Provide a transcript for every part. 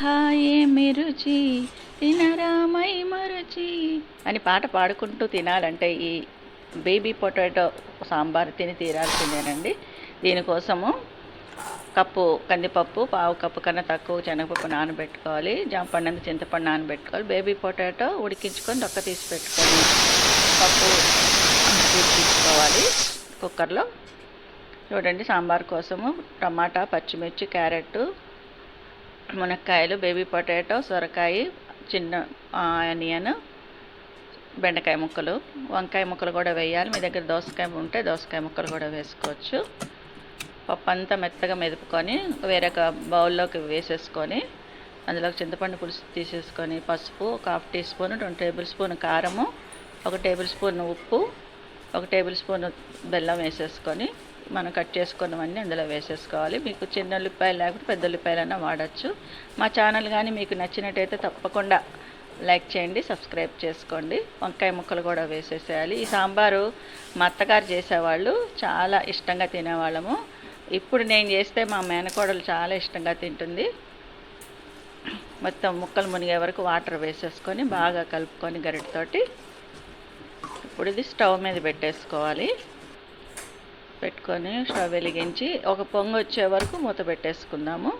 ఆహా మెరుచి రుచి తినరామై మరుచి. అని పాట పాడుకుంటూ తినాలంటే ఈ బేబీ పొటాటో సాంబార్ తిని తీరాల్సిందేనండి. దీనికోసము కప్పు కందిపప్పు పావు కప్పు కన్నా తక్కువ శనగపప్పు నానబెట్టుకోవాలి. జాంపండు చింతపండు నానబెట్టుకోవాలి. బేబీ పొటాటో ఉడికించుకొని దొక్క తీసి పెట్టుకొని పప్పు తీసుకోవాలి. కుక్కర్లో చూడండి సాంబార్ కోసము టమాటా పచ్చిమిర్చి క్యారెట్ మునక్కాయలు బేబీ పొటాటో సొరకాయ చిన్న ఆనియన్ బెండకాయ ముక్కలు. వంకాయ ముక్కలు కూడా వేయాలి. మీ దగ్గర దోసకాయ ఉంటే దోసకాయ ముక్కలు కూడా వేసుకోవచ్చు. పప్పు అంతా మెత్తగా మెదుపుకొని వేరొక బౌల్లోకి వేసేసుకొని అందులోకి చింతపండు పులుసు తీసేసుకొని పసుపు ఒక హాఫ్ టీ స్పూన్ రెండు టేబుల్ స్పూన్ కారము ఒక టేబుల్ స్పూన్ ఉప్పు ఒక టేబుల్ స్పూన్ బెల్లం వేసేసుకొని మనం కట్ చేసుకున్నవన్నీ అందులో వేసేసుకోవాలి. మీకు చిన్న ఉల్లిపాయలు లేకపోతే పెద్ద ఉల్లిపాయలైనా వాడచ్చు. మా ఛానల్ కానీ మీకు నచ్చినట్టయితే తప్పకుండా లైక్ చేయండి సబ్స్క్రైబ్ చేసుకోండి. వంకాయ ముక్కలు కూడా వేసేసేయాలి. ఈ సాంబారు మా అత్తగారు చేసేవాళ్ళు చాలా ఇష్టంగా తినేవాళ్ళము. ఇప్పుడు నేను చేస్తే మా మేనకోడలు చాలా ఇష్టంగా తింటుంది. మొత్తం ముక్కలు మునిగే వరకు వాటర్ వేసేసుకొని బాగా కలుపుకొని గరిటతోటి ఇప్పుడు ఇది స్టవ్ మీద పెట్టేసుకోవాలి. పెట్టుకొని స్టవ్ వెలిగించి ఒక పొంగు వచ్చే వరకు మూత పెట్టేసుకుందాము.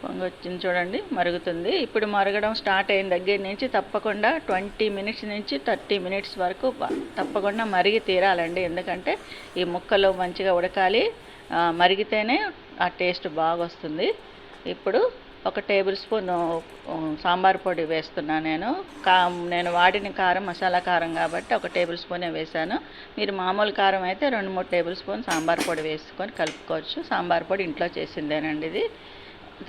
పొంగు వచ్చింది చూడండి మరుగుతుంది. ఇప్పుడు మరగడం స్టార్ట్ అయిన దగ్గర నుంచి తప్పకుండా ట్వంటీ మినిట్స్ నుంచి థర్టీ మినిట్స్ వరకు తప్పకుండా మరిగి తీరాలండి. ఎందుకంటే ఈ ముక్కలు మంచిగా ఉడకాలి. మరిగితేనే ఆ టేస్ట్ బాగా వస్తుంది ఇప్పుడు ఒక టేబుల్ స్పూన్ సాంబార్ పొడి వేస్తున్నాను నేను. కా నేను వాడిన కారం మసాలా కారం కాబట్టి ఒక టేబుల్ స్పూనే వేసాను మీరు మామూలు కారం అయితే రెండు మూడు టేబుల్ స్పూన్ సాంబార్ పొడి వేసుకొని కలుపుకోవచ్చు. సాంబార్ పొడి ఇంట్లో చేసిందేనండి ఇది.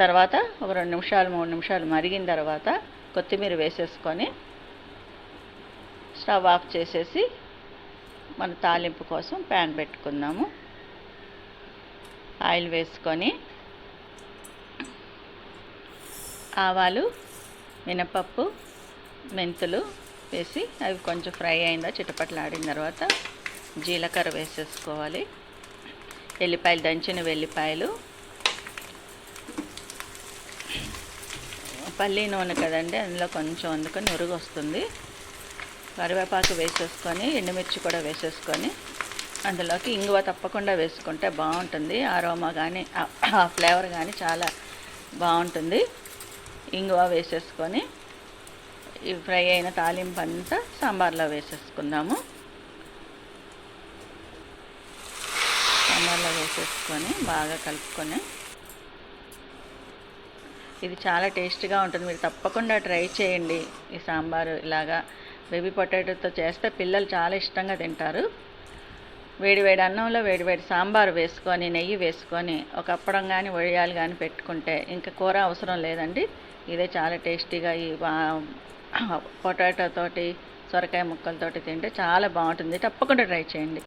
తర్వాత ఒక రెండు నిమిషాలు మూడు నిమిషాలు మరిగిన తర్వాత కొత్తిమీర వేసేసుకొని స్టవ్ ఆఫ్ చేసేసి మన తాలింపు కోసం ప్యాన్ పెట్టుకుందాము. ఆయిల్ వేసుకొని ఆవాలు మినపప్పు మెంతులు వేసి అవి కొంచెం ఫ్రై అయిందా చిటపట్లాడిన తర్వాత జీలకర్ర వేసేసుకోవాలి. ఎల్లిపాయలు దంచిన వెల్లిపాయలు. పల్లి నూనె కదండి అందులో కొంచెం అందుకని ఉరుగు వస్తుంది. కరివేపాకు వేసేసుకొని ఎండుమిర్చి కూడా వేసేసుకొని అందులోకి ఇంగువ తప్పకుండా వేసుకుంటే బాగుంటుంది. ఆరోమా కానీ ఆ ఫ్లేవర్ కానీ చాలా బాగుంటుంది. ఇంగువ వేసేసుకొని ఈ ఫ్రై అయిన తాలింపు అంతా సాంబార్లో వేసేసుకుందాము. సాంబార్లో వేసేసుకొని బాగా కలుపుకొని. ఇది చాలా టేస్ట్గా ఉంటుంది. మీరు తప్పకుండా ట్రై చేయండి ఈ సాంబారు ఇలాగా. బేబీ పొటాటోతో చేస్తే పిల్లలు చాలా ఇష్టంగా తింటారు. వేడివేడి అన్నంలో వేడివేడి సాంబారు సాంబార్ వేసుకొని నెయ్యి వేసుకొని ఒక అప్పడం కానీ వడియాలు కానీ పెట్టుకుంటే ఇంకా కూర అవసరం లేదండి. ఇదే చాలా టేస్టీగా ఈ పొటాటో తోటి సొరకాయ ముక్కలతోటి తింటే చాలా బాగుంటుంది. తప్పకుండా ట్రై చేయండి.